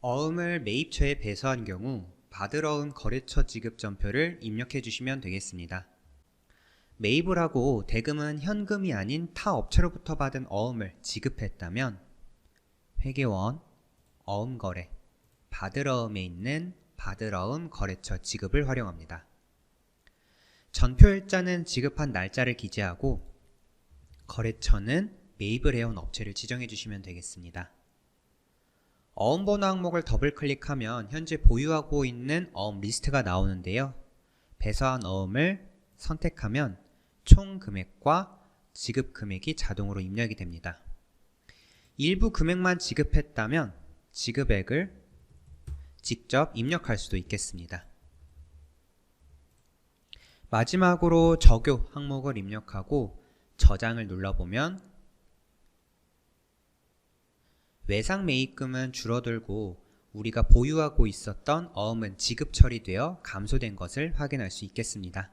어음을 매입처에 배서한 경우 받을 어음 거래처 지급 전표를 입력해 주시면 되겠습니다. 매입을 하고 대금은 현금이 아닌 타 업체로부터 받은 어음을 지급했다면 회계원, 어음거래, 받을 어음에 있는 받을 어음 거래처 지급을 활용합니다. 전표일자는 지급한 날짜를 기재하고 거래처는 매입을 해온 업체를 지정해 주시면 되겠습니다. 어음 번호 항목을 더블 클릭하면 현재 보유하고 있는 어음 리스트가 나오는데요. 배서한 어음을 선택하면 총 금액과 지급 금액이 자동으로 입력이 됩니다. 일부 금액만 지급했다면 지급액을 직접 입력할 수도 있겠습니다. 마지막으로 적요 항목을 입력하고 저장을 눌러보면 외상 매입금은 줄어들고 우리가 보유하고 있었던 어음은 지급 처리되어 감소된 것을 확인할 수 있겠습니다.